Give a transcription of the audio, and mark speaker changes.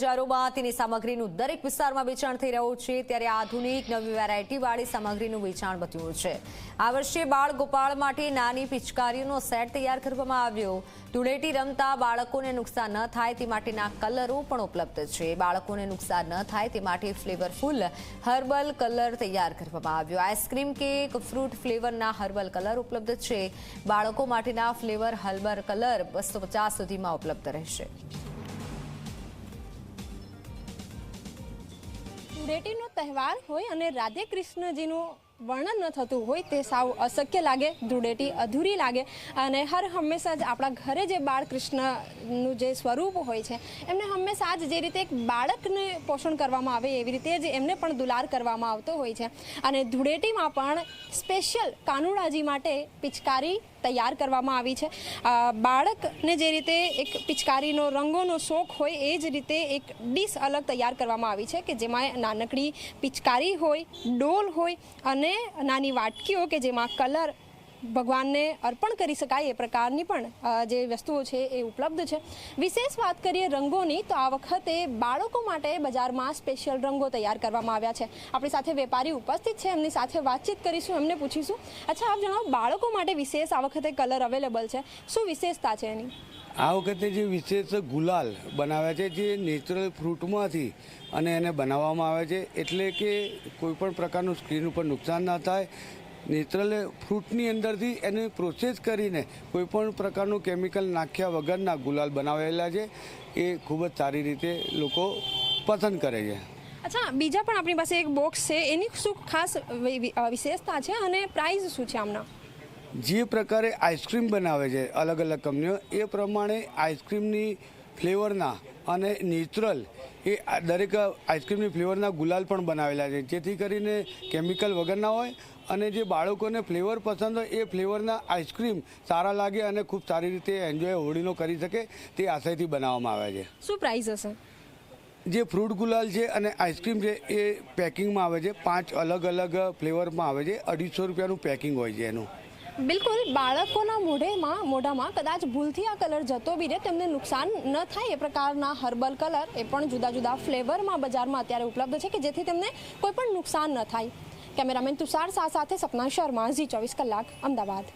Speaker 1: બજારોમાં તેની સામગ્રીનું દરેક વિસ્તારમાં વેચાણ થઈ રહ્યું છે. ત્યારે આધુનિક નવી વેરાયટી વાળી સામગ્રીનું વેચાણ વધ્યું છે. આ વર્ષે બાળ ગોપાળ માટે નાની પિચકારીઓનો સેટ તૈયાર કરવામાં આવ્યો. ધૂળેટી રમતા બાળકોને નુકસાન ન થાય તે માટેના કલરો પણ ઉપલબ્ધ છે. બાળકોને નુકસાન ન થાય તે માટે ફ્લેવરફુલ હર્બલ કલર તૈયાર કરવામાં આવ્યો. આઈસ્ક્રીમ, કેક, ફ્રૂટ ફ્લેવરના હર્બલ કલર ઉપલબ્ધ છે. બાળકો માટેના ફ્લેવર હર્બલ કલર બસો સુધીમાં ઉપલબ્ધ રહેશે.
Speaker 2: ધૂળેટીનો તહેવાર હોય અને રાધે કૃષ્ણજીનું વર્ણન ન થતું હોય તે સાવ અશક્ય લાગે, ધૂળેટી અધૂરી લાગે અને હર હંમેશા જ આપણા ઘરે જે બાળ કૃષ્ણનું જે સ્વરૂપ હોય છે, એમને હંમેશા જ જે રીતે એક બાળકને પોષણ કરવામાં આવે એવી રીતે જ એમને પણ દુલાર કરવામાં આવતો હોય છે. અને ધૂળેટીમાં પણ સ્પેશિયલ કાનુડાજી માટે પિચકારી તૈયાર કરવામાં આવી છે. બાળકને જે રીતે એક પિચકારીનો રંગોનો શોખ હોય, એ જ રીતે એક ડીશ અલગ તૈયાર કરવામાં આવી છે કે જેમાં નાનકડી પિચકારી હોય, ડોલ હોય અને નાની વાટકીઓ કે જેમાં કલર ભગવાનને અર્પણ કરી શકાય એ પ્રકારની પણ જે વસ્તુઓ છે એ ઉપલબ્ધ છે. વિશેષ વાત કરીએ રંગોની, તો આ વખતે બાળકો માટે બજારમાં સ્પેશિયલ રંગો તૈયાર કરવામાં આવ્યા છે. આપણી સાથે વેપારી ઉપસ્થિત છે, એમની સાથે વાતચીત કરીશું, એમને પૂછીશું. અચ્છા, આપ જણાવો, બાળકો માટે વિશેષ આ વખતે કલર અવેલેબલ છે. શું વિશેષતા છે એની?
Speaker 3: આ વખતે જે વિશેષ ગુલાલ બનાવ્યા છે, જે નેચરલ ફ્રૂટમાંથી અને એને બનાવવામાં આવે છે, એટલે કે કોઈપણ પ્રકારનું સ્કિન ઉપર નુકસાન ના થાય. નેચરલ ફ્રૂટની અંદરથી એને પ્રોસેસ કરીને કોઈપણ પ્રકારનું કેમિકલ નાખ્યા વગરના ગુલાલ બનાવેલા છે. એ ખૂબ જ સારી રીતે લોકો પસંદ કરે છે.
Speaker 2: અચ્છા બીજા પણ આપણી પાસે એક બોક્સ છે. એની શું ખાસ વિશેષતા છે અને પ્રાઇસ શું છે આમના?
Speaker 3: જે પ્રકારે આઈસ્ક્રીમ બનાવે છે અલગ અલગ કંપનીઓ એ પ્રમાણે આઈસ્ક્રીમની ફ્લેવરના અને નેચરલ એ દરેક આઈસ્ક્રીમની ફ્લેવરના ગુલાલ પણ બનાવેલા છે. જેથી કરીને કેમિકલ વગરના હોય અને જે બાળકોને ફ્લેવર પસંદ હોય એ ફ્લેવરના આઈસ્ક્રીમ સારા લાગે અને ખૂબ સારી રીતે એન્જોય હોળીનો કરી શકે તે આશયથી બનાવવામાં આવે છે.
Speaker 2: શું પ્રાઇસ હશે?
Speaker 3: જે ફ્રૂટ ગુલાલ છે અને આઈસ્ક્રીમ છે એ પેકિંગમાં આવે છે. પાંચ અલગ અલગ ફ્લેવરમાં આવે છે. અઢીસો રૂપિયાનું પેકિંગ હોય છે એનું.
Speaker 2: બિલકુલ, બાળકોના મોઢેમાં મોઢામાં કદાચ ભૂલથી આ કલર જતો બી રહે, તેમને નુકસાન ન થાય એ પ્રકારના હર્બલ કલર એ પણ જુદા જુદા ફ્લેવરમાં બજારમાં અત્યારે ઉપલબ્ધ છે કે જેથી તેમને કોઈ પણ નુકસાન ન થાય. કેમેરામેન તુષાર શાહ સાથે સપના શર્મા, ઝી ચોવીસ કલાક, અમદાવાદ.